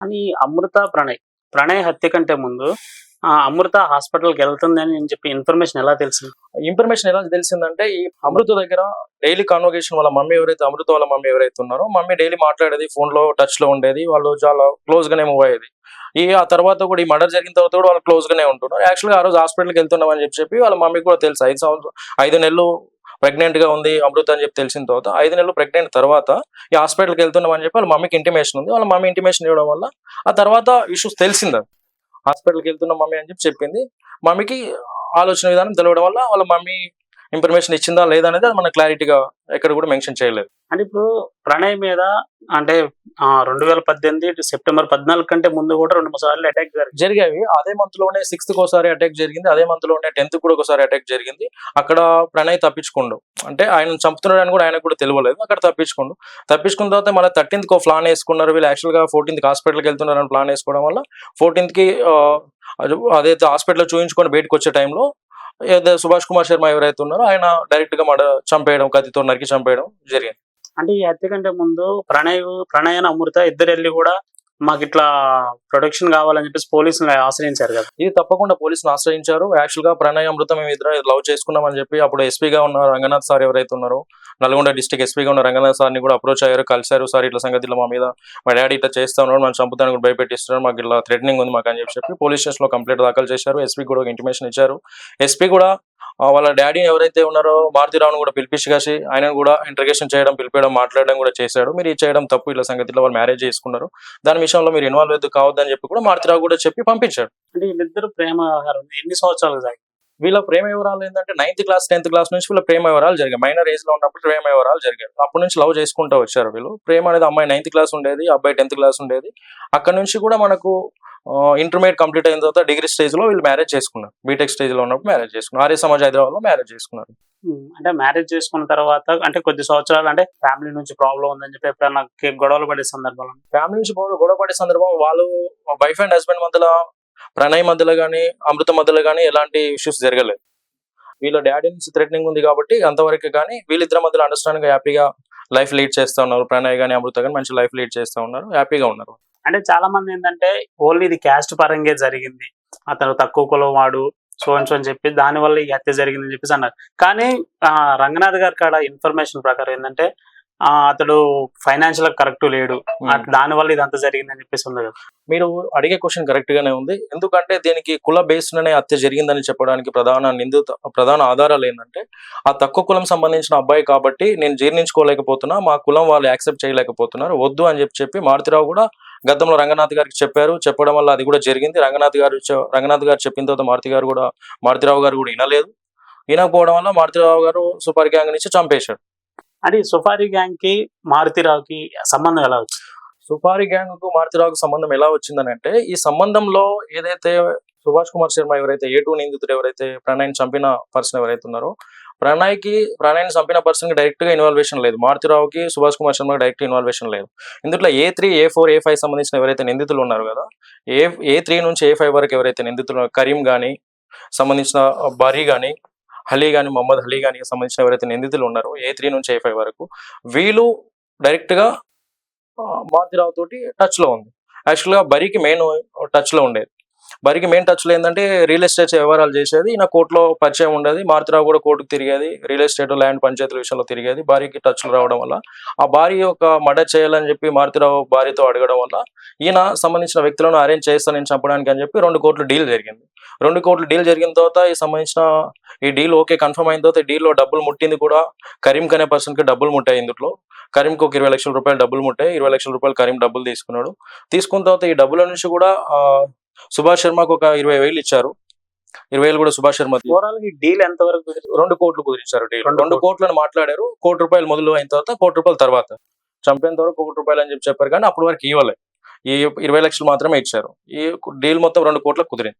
అని అమృత ప్రణయ్ ప్రణయ్ హత్య కంటే ముందు ఆ అమృత హాస్పిటల్కి వెళ్తుంది అని చెప్పి ఇన్ఫర్మేషన్ ఎలా తెలిసింది? ఇన్ఫర్మేషన్ ఎలా తెలిసిందంటే ఈ అమృత దగ్గర డైలీ కాన్వర్గేషన్ వాళ్ళ మమ్మీ ఎవరైతే అమృత వాళ్ళ మమ్మీ ఎవరైతే ఉన్నారో మమ్మీ డైలీ మాట్లాడేది ఫోన్లో టచ్లో ఉండేది వాళ్ళు చాలా క్లోజ్ గానే మూవ్ అయ్యేది. ఈ ఆ తర్వాత కూడా ఈ మర్డర్ జరిగిన తర్వాత కూడా వాళ్ళు క్లోజ్ గానే ఉంటున్నారు. యాక్చువల్గా ఆ రోజు హాస్పిటల్కి వెళ్తున్నామని చెప్పి చెప్పి వాళ్ళ మమ్మీకి కూడా తెలుసు. ఐదు సంవత్సరం ఐదు నెలలు ప్రెగ్నెంట్గా ఉంది అమృత అని చెప్పి తెలిసిన తర్వాత ఐదు నెలలు ప్రెగ్నెంట్ తర్వాత ఈ హాస్పిటల్కి వెళ్తున్నాం అని చెప్పి వాళ్ళ మమ్మీకి ఇంటిమేషన్ ఉంది. వాళ్ళ మమ్మీ ఇంటిమేషన్ ఇవ్వడం వల్ల ఆ తర్వాత ఇష్యూస్ తెలిసింది. హాస్పిటల్కి వెళ్తున్న మమ్మీ అని చెప్పి చెప్పింది. మమ్మీకి ఆలోచన విధానం తెలవడం వల్ల వాళ్ళ మమ్మీ ఇన్ఫర్మేషన్ ఇచ్చిందా లేదా అనేది అది మన క్లారిటీగా ఎక్కడ కూడా మెన్షన్ చేయలేదు. అంటే ఇప్పుడు ప్రణయ్ మీద అంటే రెండు వేల పద్దెనిమిది సెప్టెంబర్ పద్నాలుగు కంటే ముందు కూడా రెండు మూడు సార్లు అటాక్ జరిగేవి అదే మంత్లోనే సిక్స్త్ ఒకసారి అటాక్ జరిగింది. అదే మంత్లోనే టెన్త్ కూడా ఒకసారి అటాక్ జరిగింది. అక్కడ ప్రణయ్ తప్పించుకోండు. అంటే ఆయన చంపుతున్నాడని కూడా ఆయనకు కూడా తెలియలేదు. అక్కడ తప్పించుకోండు. తప్పించుకున్న తర్వాత మళ్ళీ థర్టీన్త్కి ప్లాన్ వేసుకున్నారు. వీళ్ళు యాక్చువల్గా ఫోర్టీన్త్ హాస్పిటల్కి వెళ్తున్నారని ప్లాన్ వేసుకోవడం వల్ల ఫోర్టీన్త్కి అదైతే హాస్పిటల్లో చూపించుకొని బయటకు వచ్చే టైంలో సుభాష్ కుమార్ శర్మ ఎవరైతే ఉన్నారో ఆయన డైరెక్ట్గా మడ చంపేయడం కత్తితో నరికి చంపేయడం జరిగింది. అంటే ఈ హత్య కంటే ముందు ప్రణయ్ ప్రణయ్ అని అమృత ఇద్దరు వెళ్ళి కూడా మాకు ఇట్లా ప్రొటెక్షన్ కావాలని చెప్పేసి పోలీసులు ఆశ్రయించారు కదా. ఇది తప్పకుండా పోలీసులు ఆశ్రయించారు. యాక్చువల్గా ప్రణయ్ అమృతం మేము ఇద్దరు లవ్ చేసుకున్నామని చెప్పి అప్పుడు ఎస్పీగా ఉన్న రంగనాథ్ సార్ ఎవరైతే ఉన్నారో నల్గొండ డిస్టిక్ ఎస్పీగా ఉన్న రంగనాథ్ సార్ని కూడా అప్రోచ్ అయ్యారు కలిశారు. సార్ ఇట్లా సంగతిలో మా మీద మా డాడీ ఇట్లా చేస్తా ఉన్నాడు మనం చంపుతాను కూడా భయపెట్టిస్తున్నారు. మాకు ఇట్లా థ్రెటనింగ్ ఉంది మాకు అని చెప్పి పోలీస్ స్టేషన్లో కంప్లైంట్ దాఖలు చేశారు. ఎస్పీ కూడా ఒక ఇంటిమేషన్ ఇచ్చారు. ఎస్పీ కూడా వాళ్ళ డాడీ ఎవరైతే ఉన్నారో మారుతిరావును కూడా పిలిపించి కాసి ఆయన కూడా ఇంటర్గేషన్ చేయడం పిలిపేయడం మాట్లాడడం కూడా చేశాడు. మీరు చేయడం తప్పు ఇట్లా సంగతిలో వాళ్ళు మ్యారేజ్ చేసుకున్నారు. దాని విషయంలో మీరు ఇన్వాల్వ్ అయితే కావద్దని చెప్పి కూడా మారుతిరావు కూడా చెప్పి పంపించాడు అంటే వీళ్ళిద్దరు ప్రేమ ఎన్ని సంవత్సరాలు సాగింది వీళ్ళ ప్రేమ వివరాలు ఏంటంటే నైన్త్ క్లాస్ టెన్త్ క్లాస్ నుంచి వీళ్ళ ప్రేమ వివరాలు జరిగాయి. మైనర్ ఏజ్లో ఉన్నప్పుడు ప్రేమ వివరాలు జరిగాయి. అప్పటి నుంచి లవ్ చేసుకుంటూ వచ్చారు వీళ్ళు. ప్రేమ అనేది అమ్మాయి నైన్త్ క్లాస్ ఉండేది అబ్బాయి టెన్త్ క్లాస్ ఉండేది. అక్కడ నుంచి కూడా మనకు ఇంటర్మీడియట్ కంప్లీట్ అయిన తర్వాత డిగ్రీ స్టేజ్లో వీళ్ళు మ్యారేజ్ చేసుకున్నారు. బీటెక్ స్టేజ్లో ఉన్నప్పుడు మ్యారేజ్ చేసుకున్నారు. ఆర్య సమాజ్ హైదరాబాద్లో మ్యారేజ్ చేసుకున్నారు. అంటే మ్యారేజ్ చేసుకున్న తర్వాత అంటే కొద్ది సంవత్సరాలు అంటే ఫ్యామిలీ నుంచి ప్రాబ్లం ఉందని చెప్పి ఎప్పుడైనా గొడవలు పడే సందర్భాలు? ఫ్యామిలీ నుంచి గొడవ గొడవ పడే సందర్భం వాళ్ళు వైఫ్ అండ్ హస్బెండ్ మధ్యలో ప్రణయ్ మధ్యలో కానీ అమృత మధ్యలో కానీ ఎలాంటి ఇష్యూస్ జరగలేదు. వీళ్ళ డాడీ నుంచి థ్రెటనింగ్ ఉంది కాబట్టి అంతవరకు కానీ వీళ్ళిద్దరి మధ్యలో అండర్స్టాండింగ్ హ్యాపీగా లైఫ్ లీడ్ చేస్తా ఉన్నారు. ప్రణయ్ కానీ అమృత కానీ మంచి లైఫ్ లీడ్ చేస్తూ ఉన్నారు. హ్యాపీగా ఉన్నారు. అంటే చాలా మంది ఏంటంటే ఓన్లీ ఇది క్యాస్ట్ పరంగా జరిగింది. అతను తక్కువ కులం వాడు సో అని చెప్పి దాని వల్ల ఈ హత్య జరిగిందని చెప్పేసి అన్నారు. కానీ రంగనాథ్ గారి కాడ ఇన్ఫర్మేషన్ ప్రకారం ఏంటంటే అతడు ఫైనాన్షియల్ కరెక్ట్ లేడు. దాని వల్ల ఇదంతా జరిగిందని చెప్పేసి ఉంది కదా. మీరు అడిగే క్వశ్చన్ కరెక్ట్ గానే ఉంది. ఎందుకంటే దీనికి కుల బేస్డ్ అనే హత్య జరిగిందని చెప్పడానికి ప్రధాన నిందిత ప్రధాన ఆధారాలు ఏంటంటే ఆ తక్కువ కులం సంబంధించిన అబ్బాయి కాబట్టి నేను జీర్ణించుకోలేకపోతున్నా మా కులం వాళ్ళు యాక్సెప్ట్ చేయలేకపోతున్నారు వద్దు అని చెప్పి చెప్పి మారుతిరావు కూడా గతంలో రంగనాథ్ గారికి చెప్పారు. చెప్పడం వల్ల అది కూడా జరిగింది. రంగనాథ్ గారు రంగనాథ్ గారు చెప్పిన తర్వాత మారుతి గారు కూడా మారుతిరావు గారు కూడా వినలేదు. వినకపోవడం వల్ల మారుతిరావు గారు సూపర్ గ్యాంగ్ నుంచి చంపేశాడు అంటే సుపారీ సుఫారీ గ్యాంగ్కి మారుతిరావుకి సంబంధం ఎలా వచ్చింది? సుపారి గ్యాంగ్కు మారుతిరావుకు సంబంధం ఎలా వచ్చిందని అంటే ఈ సంబంధంలో ఏదైతే సుభాష్ కుమార్ శర్మ ఎవరైతే ఏ టూ నిందితుడు ఎవరైతే ప్రణయ్ చంపిన పర్సన్ ఎవరైతే ఉన్నారో ప్రణయ్కి చంపిన పర్సన్కి డైరెక్ట్గా ఇన్వాల్వేషన్ లేదు. మారుతిరావుకి సుభాష్ కుమార్ శర్మ డైరెక్ట్ ఇన్వాల్వేషన్ లేదు. ఇందులో A three A four A five సంబంధించిన ఎవరైతే నిందితులు ఉన్నారు కదా ఏ ఏ త్రీ నుంచి ఏ ఫైవ్ వరకు ఎవరైతే నిందితులు కరీం గాని సంబంధించిన బరీ గాని హలీ గాని మొహమ్మద్ హలీ కానీ సంబంధించిన ఎవరైతే నిందితులు ఉన్నారో ఏ త్రీ నుంచి ఏ ఫైవ్ వరకు వీళ్ళు డైరెక్ట్గా మారుతిరావు తోటి టచ్లో ఉంది. యాక్చువల్గా బరికి మెయిన్ టచ్లో ఉండేది. బరికి మెయిన్ టచ్లో ఏంటంటే రియల్ ఎస్టేట్ వ్యవహారాలు చేసేది. నా కోర్టులో పరిచయం ఉండేది. మారుతిరావు కూడా కోర్టుకు తిరిగేది. రియల్ ఎస్టేట్ ల్యాండ్ పంచాయతీల విషయంలో తిరిగేది. భార్యకి టచ్లు రావడం వల్ల. ఆ భార్య ఒక మర్డర్ చేయాలని చెప్పి మారుతిరావు భార్యతో అడగడం వల్ల ఈయన సంబంధించిన వ్యక్తులను అరేంజ్ చేస్తాను నేను చంపడానికి అని చెప్పి రెండు కోట్లు డీల్ జరిగింది. రెండు కోట్లు డీల్ జరిగిన తర్వాత ఈ సంబంధించిన ఈ డీల్ ఓకే కన్ఫర్మ్ అయిన తర్వాత డీల్లో డబ్బులు ముట్టింది కూడా కరీం అనే పర్సన్కి డబ్బులు ముట్టాయి ఇందులో. కరీంకి ఒక ఇరవై లక్షల రూపాయలు డబ్బులు ముట్టాయి. ఇరవై లక్షల రూపాయలు కరీం డబ్బులు తీసుకున్నాడు. తీసుకున్న తర్వాత ఈ డబ్బుల నుంచి కూడా సుభాష్ శర్మకు ఒక ఇరవై వేలు ఇచ్చారు. ఇరవై వేలు కూడా సుభాష్ శర్మ తీ- ఓవరాల్ ఈ డీల్ ఎంత వరకు రెండు కోట్లు కుదిరించారు డీల్. రెండు రెండు కోట్లను మాట్లాడారు. కోటి రూపాయలు మొదలు అయిన తర్వాత కోటి రూపాయల తర్వాత. చంపేంత వరకు కోటి రూపాయలు అని చెప్పి చెప్పారు కానీ అప్పటి వరకు ఇవ్వలే. ఈ ఇరవై లక్షలు మాత్రమే ఇచ్చారు. ఈ డీల్ మొత్తం రెండు కోట్లకు కుదిరింది.